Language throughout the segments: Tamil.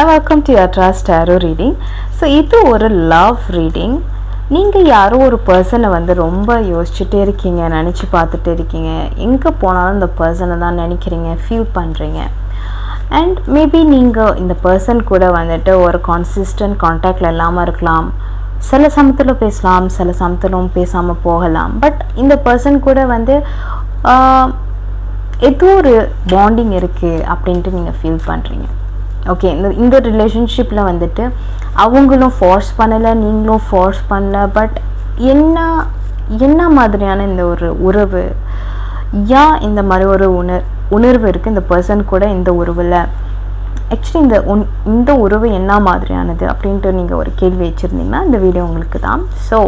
ஐ வெல்கம் டு அட்ராஸ் டேரோ ரீடிங் ஸோ இது ஒரு லவ் ரீடிங் நீங்கள் யாரோ ஒரு பர்சனை வந்து ரொம்ப யோசிச்சுட்டே இருக்கீங்க நினச்சி பார்த்துட்டே இருக்கீங்க. எங்கே போனாலும் இந்த பர்சனை தான் நினைக்கிறீங்க ஃபீல் பண்ணுறீங்க அண்ட் மேபி நீங்கள் இந்த பர்சன் கூட வந்துட்டு ஒரு கான்சிஸ்டன்ட் காண்டாக்டில் இல்லாமல் இருக்கலாம். சில சமயத்தில் பேசலாம் சில சமயத்திலும் பேசாமல் போகலாம். பட் இந்த பர்சன் கூட வந்து எதோ ஏதோ ஒரு பாண்டிங் இருக்குது அப்படின்ட்டு நீங்கள் ஃபீல் பண்ணுறீங்க ஓகே இந்த இந்த ரிலேஷன்ஷிப்பில் வந்துட்டு அவங்களும் ஃபோர்ஸ் பண்ணலை நீங்களும் ஃபோர்ஸ் பண்ணல பட் என்ன என்ன மாதிரியான இந்த ஒரு உறவு? ஏன் இந்த மாதிரி ஒரு உணர் உணர்வு இருக்குது இந்த பர்சன் கூட இந்த உறவில்? ஆக்சுவலி இந்த உன் இந்த உறவு என்ன மாதிரியானது அப்படின்ட்டு நீங்கள் ஒரு கேள்வி வச்சுருந்தீங்கன்னா இந்த வீடியோ உங்களுக்கு தான். ஸோ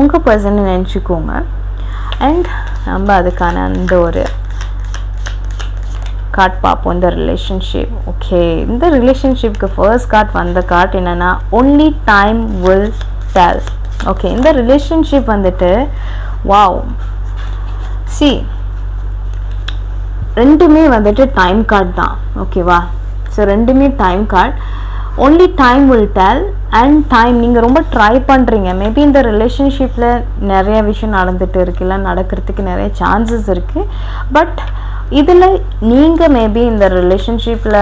உங்கள் பர்சனை நினச்சிக்கோங்க. அண்ட் நம்ம அதுக்கான அந்த ஒரு கார்ட் பார்ப்போம் இந்த ரிலேஷன்ஷிப் ஓகே இந்த ரிலேஷன்ஷிப்க்கு ஃபர்ஸ்ட் கார்ட் வந்த கார்ட் என்னென்னா only time will tell okay இந்த ரிலேஷன்ஷிப் வந்துட்டு வாவ் சி ரெண்டுமே வந்துட்டு டைம் கார்டு தான். ஓகேவா ஸோ ரெண்டுமே time card only time will tell and time நீங்கள் ரொம்ப ட்ரை பண்ணுறீங்க மேபி இந்த ரிலேஷன்ஷிப்பில் நிறைய விஷயம் நடந்துட்டு இருக்கு இல்லை நடக்கிறதுக்கு நிறைய சான்சஸ் இருக்குது பட் இதில் நீங்கள் மேபி இந்த ரிலேஷன்ஷிப்பில்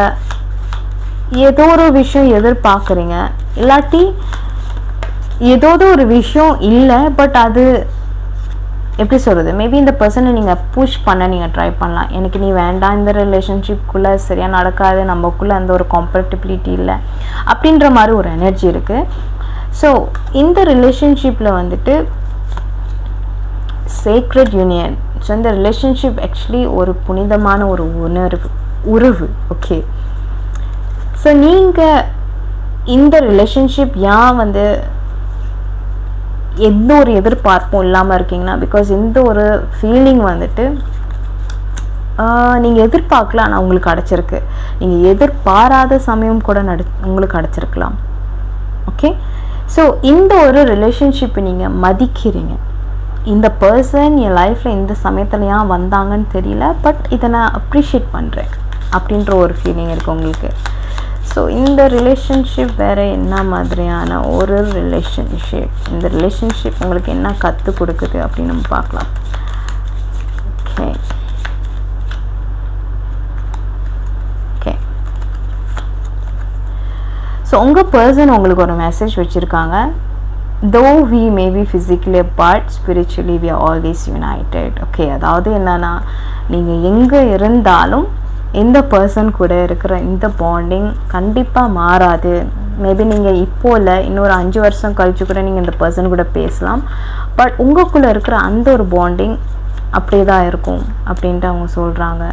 ஏதோ ஒரு விஷயம் எதிர்பார்க்குறீங்க. இல்லாட்டி ஏதோது ஒரு விஷயம் இல்லை பட் அது எப்படி சொல்கிறது மேபி இந்த பர்சனை நீங்கள் புஷ் பண்ண நீங்கள் ட்ரை பண்ணலாம். எனக்கு நீ வேண்டாம் இந்த ரிலேஷன்ஷிப்குள்ளே சரியாக நடக்காது நம்மக்குள்ளே அந்த ஒரு காம்பர்டபிலிட்டி இல்லை அப்படின்ற மாதிரி ஒரு எனர்ஜி இருக்குது ஸோ இந்த ரிலேஷன்ஷிப்பில் வந்துட்டு சேக்ரெட் யூனியன் ஸோ இந்த ரிலேஷன்ஷிப் ஆக்சுவலி ஒரு புனிதமான ஒரு உணர்வு உறவு ஓகே ஸோ நீங்கள் இந்த ரிலேஷன்ஷிப் ஏன் வந்து எந்த ஒரு எதிர்பார்ப்பும் இல்லாமல் இருக்கீங்கன்னா பிகாஸ் இந்த ஒரு ஃபீலிங் வந்துட்டு நீங்கள் எதிர்பார்க்கலாம் ஆனால் உங்களுக்கு கிடச்சிருக்கு நீங்கள் எதிர்பாராத சமயம் கூட நடி உங்களுக்கு கிடச்சிருக்கலாம் ஓகே ஸோ இந்த ஒரு ரிலேஷன்ஷிப்பை நீங்கள் மதிக்கிறீங்க. இந்த பர்சன் என் லைஃப்பில் இந்த சமயத்துலையாக வந்தாங்கன்னு தெரியல பட் இதை நான் அப்ரிஷியேட் பண்ணுறேன் அப்படின்ற ஒரு ஃபீலிங் இருக்குது உங்களுக்கு. ஸோ இந்த ரிலேஷன்ஷிப் வேறு என்ன மாதிரியான ஒரு ரிலேஷன்ஷிப் இந்த ரிலேஷன்ஷிப் உங்களுக்கு என்ன கற்றுக் கொடுக்குது அப்படின்னு நம்ம பார்க்கலாம். ஓகே ஓகே ஸோ உங்கள் பர்சன் உங்களுக்கு ஒரு மெசேஜ் வச்சுருக்காங்க. Though we may be physically apart spiritually we are always united okay அதாவது என்னன்னா நீங்கள் எங்கே இருந்தாலும் இந்த பர்சன் கூட இருக்கிற இந்த பாண்டிங் கண்டிப்பாக மாறாது. மேபி நீங்கள் இப்போ இல்லை இன்னொரு அஞ்சு வருஷம் கழிச்சு கூட நீங்கள் இந்த பர்சன் கூட பேசலாம். பட் உங்களுக்குள்ளே இருக்கிற அந்த ஒரு பாண்டிங் அப்படியே தான் இருக்கும் அப்படின்ட்டு அவங்க சொல்கிறாங்க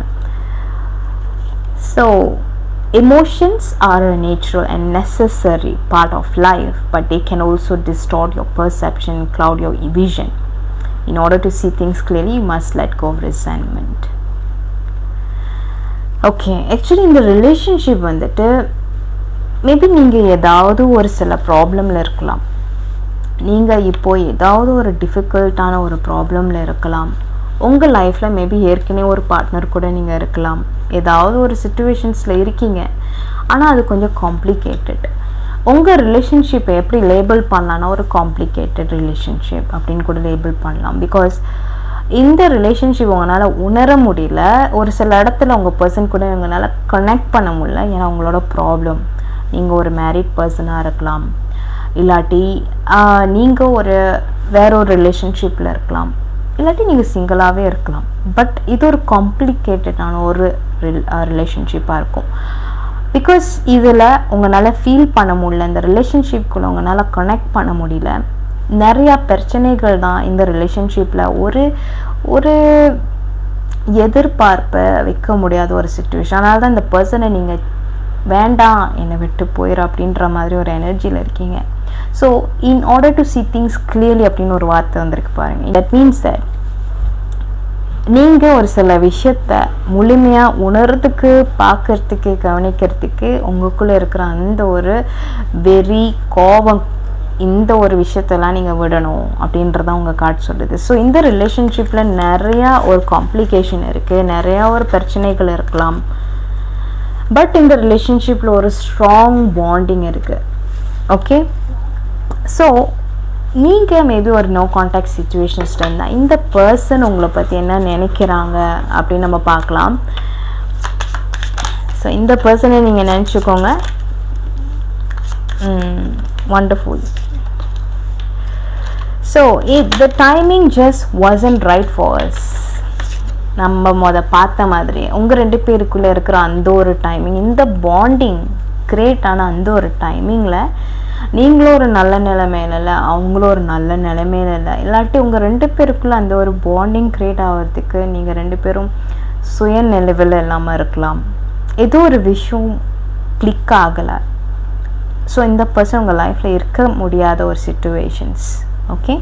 so emotions are a natural and necessary part of life, but they can also distort your perception, cloud your vision. In order to see things clearly, you must let go of resentment. Okay actually இந்த ரிலேஷன்ஷிப் வந்துட்டு மேபி நீங்கள் ஏதாவது ஒரு சில ப்ராப்ளமில் இருக்கலாம் நீங்கள் இப்போ ஏதாவது ஒரு டிஃபிகல்ட்டான ஒரு ப்ராப்ளமில் இருக்கலாம் உங்கள் லைஃப்பில் மேபி ஏற்கனவே ஒரு பார்ட்னர் கூட நீங்கள் இருக்கலாம். ஏதாவது ஒரு சுச்சுவேஷன்ஸில் இருக்கீங்க. ஆனால் அது கொஞ்சம் காம்ப்ளிகேட்டட் உங்கள் ரிலேஷன்ஷிப்பை எப்படி லேபிள் பண்ணலான்னா ஒரு காம்ப்ளிகேட்டட் ரிலேஷன்ஷிப் அப்படின்னு கூட லேபிள் பண்ணலாம். பிகாஸ் இந்த ரிலேஷன்ஷிப் உங்களால் உணர முடியல. ஒரு சில இடத்துல உங்கள் பர்சன் கூட உங்களால் கனெக்ட் பண்ண முடியல. ஏன்னா உங்களோட ப்ராப்ளம் நீங்கள் ஒரு மேரிட் பர்சனாக இருக்கலாம். இல்லாட்டி நீங்கள் ஒரு வேற ஒரு ரிலேஷன்ஷிப்பில் இருக்கலாம். இல்லாட்டி நீங்கள் சிங்கிளாகவே இருக்கலாம். பட் இது ஒரு காம்ப்ளிகேட்டடான ஒரு ரிலேஷன்ஷிப்பாக இருக்கும். பிகாஸ் இதில் உங்களால் ஃபீல் பண்ண முடியல இந்த ரிலேஷன்ஷிப்குள்ளே உங்களால் கனெக்ட் பண்ண முடியல நிறையா பிரச்சனைகள் தான் இந்த ரிலேஷன்ஷிப்பில் ஒரு ஒரு எதிர்பார்ப்பை வைக்க முடியாத ஒரு சுச்சுவேஷன் அதனால தான் இந்த பர்சனை நீங்கள் வேண்டாம் என்னை விட்டு போயிடும் அப்படின்ற மாதிரி ஒரு எனர்ஜியில் இருக்கீங்க. So in order to see things clearly அப்படின்னு ஒரு வார்த்தை வந்திருக்கு பாருங்கள் தட் மீன்ஸ் தட் நீங்கள் ஒரு சில விஷயத்த முழுமையாக உணர்றதுக்கு பார்க்கறதுக்கு கவனிக்கிறதுக்கு உங்களுக்குள்ளே இருக்கிற அந்த ஒரு வெறி கோபம் இந்த ஒரு விஷயத்தெல்லாம் நீங்கள் விடணும் அப்படின்றத உங்கள் கார்டு சொல்லுது. ஸோ இந்த ரிலேஷன்ஷிப்பில் நிறையா ஒரு காம்ப்ளிகேஷன் இருக்குது நிறையா ஒரு பிரச்சனைகள் இருக்கலாம். பட் இந்த ரிலேஷன்ஷிப்பில் ஒரு ஸ்ட்ராங் பாண்டிங் இருக்குது ஓகே ஸோ நீங்கள் மேபி ஒரு நோ கான்டாக்ட் சுச்சுவேஷன்ஸ்ட் இருந்தால் இந்த பர்சன் உங்களை பற்றி என்ன நினைக்கிறாங்க அப்படின்னு நம்ம பார்க்கலாம். ஸோ இந்த பர்சனை நீங்கள் நினச்சிக்கோங்க. Wonderful so it the timing just wasn't right for us நம்ம மொத பார்த்த மாதிரி உங்கள் ரெண்டு பேருக்குள்ளே இருக்கிற அந்த ஒரு டைமிங் இந்த பாண்டிங் கிரியேட் ஆன அந்த ஒரு டைமிங்கில் நீங்களும் ஒரு நல்ல நிலைமையில இல்லை அவங்களும் ஒரு நல்ல நிலைமையில இல்லை. இல்லாட்டி உங்கள் ரெண்டு பேருக்குள்ளே அந்த ஒரு பாண்டிங் க்ரியேட் ஆகிறதுக்கு நீங்கள் ரெண்டு பேரும் சுய நிலவில் இல்லாமல் இருக்கலாம். ஏதோ ஒரு விஷயம் கிளிக் ஆகலை. ஸோ இந்த பர்சன் உங்கள் லைஃப்பில் இருக்க முடியாத ஒரு situations okay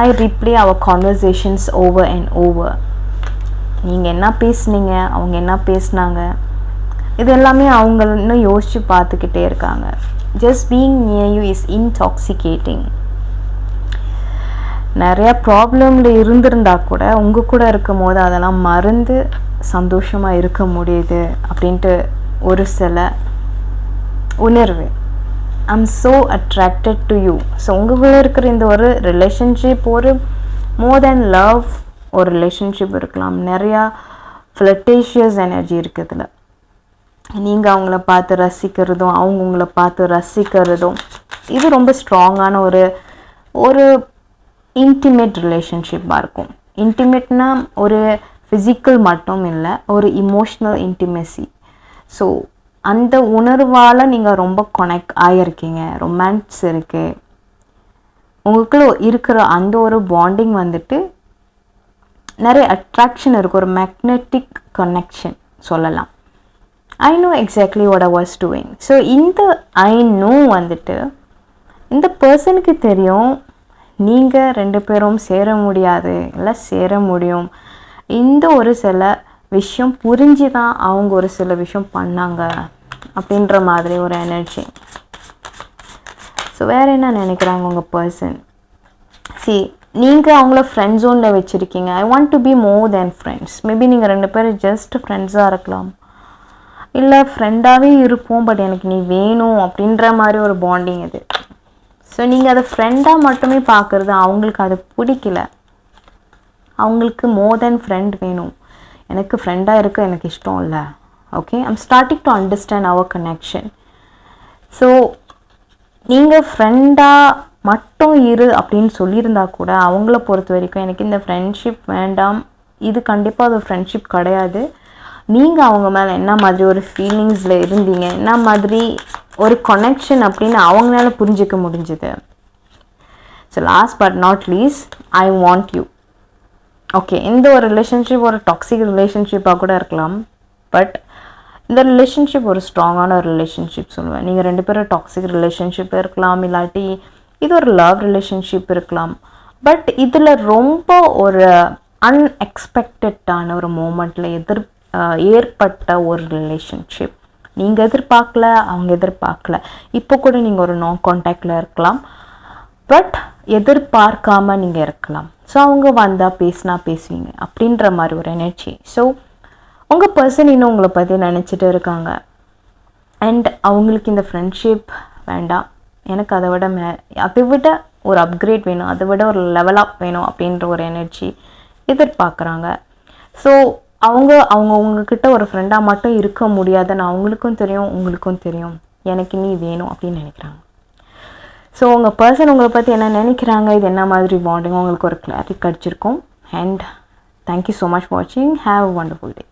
I replay our conversations over and over நீங்கள் என்ன பேசுனீங்க அவங்க என்ன பேசுனாங்க இது எல்லாமே அவங்க இன்னும் யோசித்து பார்த்துக்கிட்டே இருக்காங்க. Just being near you is intoxicating நிறையா ப்ராப்ளமில் இருந்திருந்தா கூட உங்கள் கூட இருக்கும் போது அதெல்லாம் மறந்து சந்தோஷமாக இருக்க முடியுது அப்படின்ட்டு ஒரு சில உணர்வு. I'm so attracted to you so உங்களுக்குள்ளே இருக்கிற இந்த ஒரு ரிலேஷன்ஷிப் ஒரு மோர் தென் லவ் ஒரு ரிலேஷன்ஷிப் இருக்கலாம். நிறையா ஃப்ளட்டேஷியஸ் எனர்ஜி இருக்குது இதில். நீங்கள் அவங்கள பார்த்து ரசிக்கிறதும் அவங்க உங்களை பார்த்து ரசிக்கிறதும் இது ரொம்ப ஸ்ட்ராங்கான ஒரு ஒரு இன்டிமேட் ரிலேஷன்ஷிப்பாக இருக்கும். இன்டிமேட்னா ஒரு ஃபிசிக்கல் மட்டும் இல்லை ஒரு இமோஷ்னல் இன்டிமெசி ஸோ அந்த உணர்வால் நீங்கள் ரொம்ப கனெக்ட் ஆகியிருக்கீங்க ரொமான்ஸ் இருக்குது உங்களுக்குள்ள இருக்கிற அந்த ஒரு பாண்டிங் வந்துட்டு நிறைய அட்ராக்ஷன் இருக்குது ஒரு மேக்னெட்டிக் கனெக்ஷன் சொல்லலாம். I know exactly what I was doing so இந்த ஐ நோ வந்துட்டு இந்த பர்சனுக்கு தெரியும் நீங்கள் ரெண்டு பேரும் சேர முடியாது இல்லை சேர முடியும். இந்த ஒரு சில விஷயம் புரிஞ்சு தான் அவங்க ஒரு சில விஷயம் பண்ணாங்க அப்படின்ற மாதிரி ஒரு எனர்ஜி ஸோ வேறு என்ன நினைக்கிறாங்க உங்கள் பர்சன் சி நீங்கள் அவங்கள ஃப்ரெண்ட் ஜோனில் வச்சுருக்கீங்க. I want to be more than friends maybe நீங்கள் ரெண்டு பேரும் ஜஸ்ட் ஃப்ரெண்ட்ஸாக இருக்கலாம். இல்லை ஃப்ரெண்டாகவே இருப்போம் பட் எனக்கு நீ வேணும் அப்படின்ற மாதிரி ஒரு பாண்டிங் இது. ஸோ நீங்கள் அதை ஃப்ரெண்டாக மட்டுமே பார்க்குறது அவங்களுக்கு அது பிடிக்கல. அவங்களுக்கு மோர் தென் ஃப்ரெண்ட் வேணும். எனக்கு ஃப்ரெண்டாக இருக்க எனக்கு இஷ்டம் இல்லை. Okay I'm starting to understand our connection so நீங்கள் ஃப்ரெண்டாக மட்டும் இரு அப்படின்னு சொல்லியிருந்தா கூட அவங்கள பொறுத்த வரைக்கும் எனக்கு இந்த ஃப்ரெண்ட்ஷிப் வேண்டாம். இது கண்டிப்பாக அது ஃப்ரெண்ட்ஷிப் கிடையாது. நீங்கள் அவங்க மேலே என்ன மாதிரி ஒரு ஃபீலிங்ஸில் இருந்தீங்க? என்ன மாதிரி ஒரு கனெக்ஷன் அப்படின்னு அவங்களால புரிஞ்சிக்க முடிஞ்சுது? So last but not least I want you okay இந்த ஒரு ரிலேஷன்ஷிப் ஒரு டாக்ஸிக் ரிலேஷன்ஷிப்பாக கூட இருக்கலாம். பட் இந்த ரிலேஷன்ஷிப் ஒரு ஸ்ட்ராங்கான ஒரு ரிலேஷன்ஷிப் சொல்லுவேன். நீங்கள் ரெண்டு பேரும் டாக்ஸிக் ரிலேஷன்ஷிப் இருக்கலாம் இல்லாட்டி இது ஒரு லவ் ரிலேஷன்ஷிப் இருக்கலாம். பட் இதில் ரொம்ப ஒரு அன்எக்ஸ்பெக்டடான ஒரு மூமெண்ட்டில் எதிர் ஏற்பட்ட ஒரு ரிலேஷன்ஷிப் நீங்கள் எதிர்பார்க்கல அவங்க எதிர்பார்க்கல. இப்போ கூட நீங்கள் ஒரு நான் காண்டாக்டில் இருக்கலாம். பட் எதிர்பார்க்காம நீங்கள் இருக்கலாம். ஸோ அவங்க வந்தால் பேசினா பேசுவீங்க. அப்படின்ற மாதிரி ஒரு எனர்ஜி ஸோ உங்கள் பர்சன் இன்னும் உங்களை பற்றி நினச்சிட்டு இருக்காங்க. அண்ட் அவங்களுக்கு இந்த ஃப்ரெண்ட்ஷிப் வேண்டாம். எனக்கு அதை விட மே அதை விட ஒரு அப்கிரேட் வேணும். அதை விட ஒரு லெவல் அப் வேணும் அப்படின்ற ஒரு எனர்ஜி எதிர்பார்க்குறாங்க. ஸோ அவங்க அவங்க உங்ககிட்ட ஒரு ஃப்ரெண்டாக மட்டும் இருக்க முடியாதுன்னு அவங்களுக்கும் தெரியும் உங்களுக்கும் தெரியும். எனக்கு நீ வேணும் அப்படின்னு நினைக்கிறாங்க. ஸோ உங்கள் பர்சன் உங்களை பற்றி என்ன நினைக்கிறாங்க? இது என்ன மாதிரி பாண்டிங் உங்களுக்கு ஒரு கிளாரிட்டி கிடச்சிருக்கும். And thank you so much வாட்சிங் ஹாவ் அ வண்டர்ஃபுல் டே